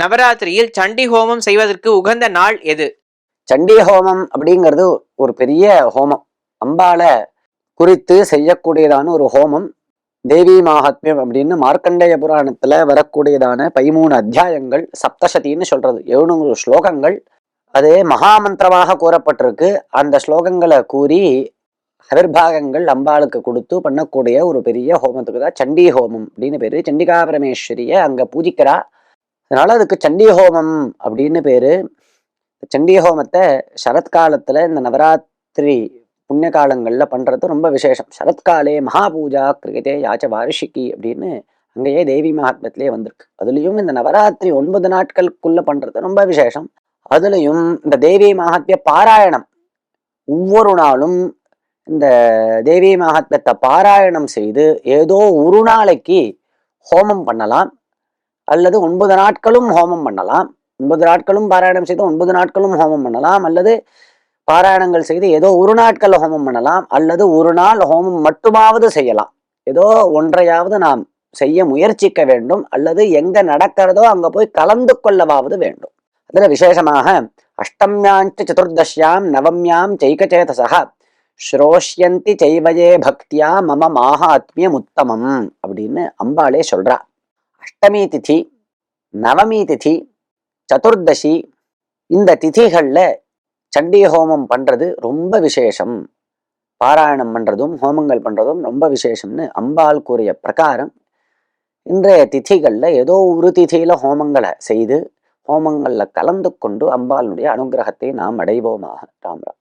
நவராத்திரியில் சண்டி ஹோமம் செய்வதற்கு உகந்த நாள் எது? சண்டி ஹோமம் அப்படிங்கிறது ஒரு பெரிய ஹோமம். அம்பாளை குறித்து செய்யக்கூடியதான ஒரு ஹோமம். தேவி மகாத்மியம் அப்படின்னு மார்க்கண்டேய புராணத்துல வரக்கூடியதான பதிமூணு அத்தியாயங்கள் சப்தசதின்னு சொல்றது. எழுநூறு ஸ்லோகங்கள். அது மகாமந்திரமாக கூறப்பட்டிருக்கு. அந்த ஸ்லோகங்களை கூறி ஹவிர்பாகங்கள் அம்பாளுக்கு கொடுத்து பண்ணக்கூடிய ஒரு பெரிய ஹோமத்துக்கு தான் சண்டி ஹோமம் அப்படின்னு பேரு. சண்டிகா பரமேஸ்வரிய அங்க பூஜிக்கிறா. அதனால அதுக்கு சண்டி ஹோமம் அப்படின்னு பேரு. சண்டி ஹோமத்தை சரத்காலத்துல இந்த நவராத்திரி புண்ணிய காலங்கள்ல பண்றது ரொம்ப விசேஷம். சரத்காலே மகாபூஜா கிருகதே யாச்ச வாரிஷிக்கி அப்படின்னு அங்கேயே தேவி மகாத்மத்திலேயே வந்திருக்கு. அதுலயும் இந்த நவராத்திரி ஒன்பது நாட்களுக்குள்ள பண்றது ரொம்ப விசேஷம். அதுலயும் இந்த தேவி மகாத்மிய பாராயணம். ஒவ்வொரு நாளும் இந்த தேவி மகாத்மியத்தை பாராயணம் செய்து ஏதோ ஒரு நாளைக்கு ஹோமம் பண்ணலாம். அல்லது ஒன்பது நாட்களும் ஹோமம் பண்ணலாம். ஒன்பது நாட்களும் பாராயணம் செய்து ஒன்பது நாட்களும் ஹோமம் பண்ணலாம். அல்லது பாராயணங்கள் செய்து ஏதோ ஒரு நாட்கள் ஹோமம் பண்ணலாம். அல்லது ஒரு நாள் ஹோமம் மட்டுமாவது செய்யலாம். ஏதோ ஒன்றையாவது நாம் செய்ய முயற்சிக்க வேண்டும். அல்லது எங்க நடக்கிறதோ அங்க போய் கலந்து கொள்ளவாவது வேண்டும். அதுல விசேஷமாக அஷ்டமியாஞ்ச சதுர்தஷ்யாம் நவம்யாம் சைகச்சேதசக ஸ்ரோஷ்யந்தி செய்வயே பக்தியா மம மாஹாத்மியம் உத்தமம் அப்படின்னு அம்பாளே சொல்றா. அஷ்டமி திதி நவமி திதி சதுர்தசி இந்த திதிகளில் சண்டி ஹோமம் பண்றது ரொம்ப விசேஷம். பாராயணம் பண்றதும் ஹோமங்கள் பண்றதும் ரொம்ப விசேஷம்னு அம்பாள் கூறிய பிரகாரம் இன்றைய திதிகளில் ஏதோ ஒரு திதியில ஹோமங்களை செய்து ஹோமங்களில் கலந்து கொண்டு அம்பாளுடைய அனுகிரகத்தை நாம் அடைவோமாக. ராம் ராம்.